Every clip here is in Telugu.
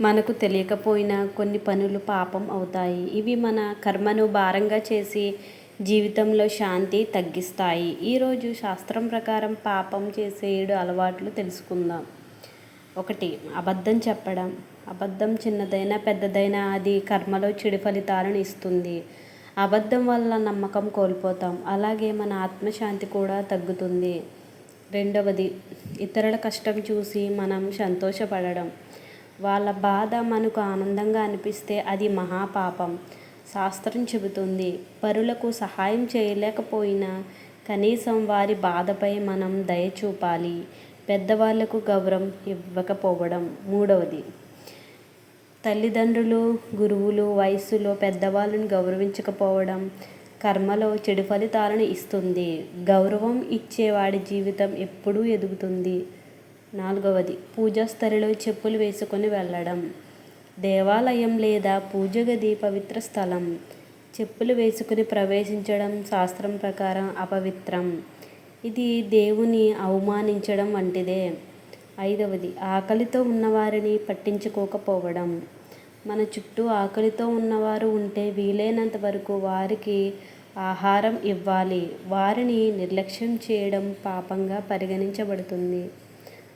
మనకు తెలియకపోయినా కొన్ని పనులు పాపం అవుతాయి. ఇవి మన కర్మను భారంగా చేసి జీవితంలో శాంతి తగ్గిస్తాయి. ఈరోజు శాస్త్రం ప్రకారం పాపం చేసే ఏడు అలవాట్లు తెలుసుకుందాం. ఒకటి అబద్ధం చెప్పడం. అబద్ధం చిన్నదైనా పెద్దదైనా అది కర్మలో చెడు ఫలితాలను ఇస్తుంది. అబద్ధం వల్ల నమ్మకం కోల్పోతాం. అలాగే మన ఆత్మశాంతి కూడా తగ్గుతుంది. రెండవది ఇతరుల కష్టం చూసి మనం సంతోషపడడం. వాళ్ళ బాధ మనకు ఆనందంగా అనిపిస్తే అది మహాపాపం. శాస్త్రం చెబుతుంది పరులకు సహాయం చేయలేకపోయినా కనీసం వారి బాధపై మనం దయ చూపాలి. పెద్దవాళ్ళకు గౌరవం ఇవ్వకపోవడం మూడవది. తల్లిదండ్రులు గురువులు వయస్సులో పెద్దవాళ్ళని గౌరవించకపోవడం కర్మలో చెడు ఫలితాలను ఇస్తుంది. గౌరవం ఇచ్చేవాడి జీవితం ఎప్పుడూ ఎదుగుతుంది. నాలుగవది పూజాస్థలిలో చెప్పులు వేసుకొని వెళ్ళడం. దేవాలయం లేదా పూజ గది పవిత్ర స్థలం. చెప్పులు వేసుకుని ప్రవేశించడం శాస్త్రం ప్రకారం అపవిత్రం. ఇది దేవుని అవమానించడం వంటిదే. ఐదవది ఆకలితో ఉన్నవారిని పట్టించుకోకపోవడం. మన చుట్టూ ఆకలితో ఉన్నవారు ఉంటే వీలైనంత వరకు వారికి ఆహారం ఇవ్వాలి. వారిని నిర్లక్ష్యం చేయడం పాపంగా పరిగణించబడుతుంది.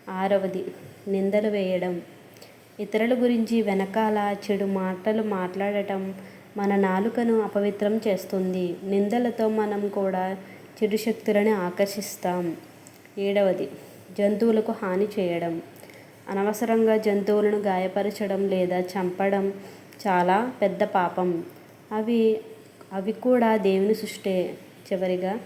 ఆరవది. నిందలు వేయడం. ఇతరుల గురించి వెనకాల చెడు మాటలు మాట్లాడటం మన నాలుకను అపవిత్రం చేస్తుంది. నిందలతో మనం కూడా చెడు శక్తులను ఆకర్షిస్తాం. ఏడవది. జంతువులకు హాని చేయడం. అనవసరంగా జంతువులను గాయపరచడం లేదా చంపడం చాలా పెద్ద పాపం. అవి అవి కూడా దేవుని సృష్టే. చివరిగా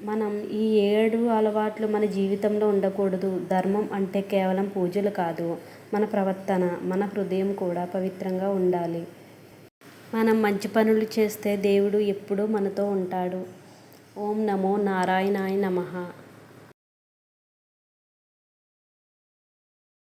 మనం ఈ ఏడు అలవాట్లు మన జీవితంలో ఉండకూడదు. ధర్మం అంటే కేవలం పూజలు కాదు. మన ప్రవర్తన మన హృదయం కూడా పవిత్రంగా ఉండాలి. మనం మంచి పనులు చేస్తే దేవుడు ఎప్పుడూ మనతో ఉంటాడు. ఓం నమో నారాయణాయ నమః.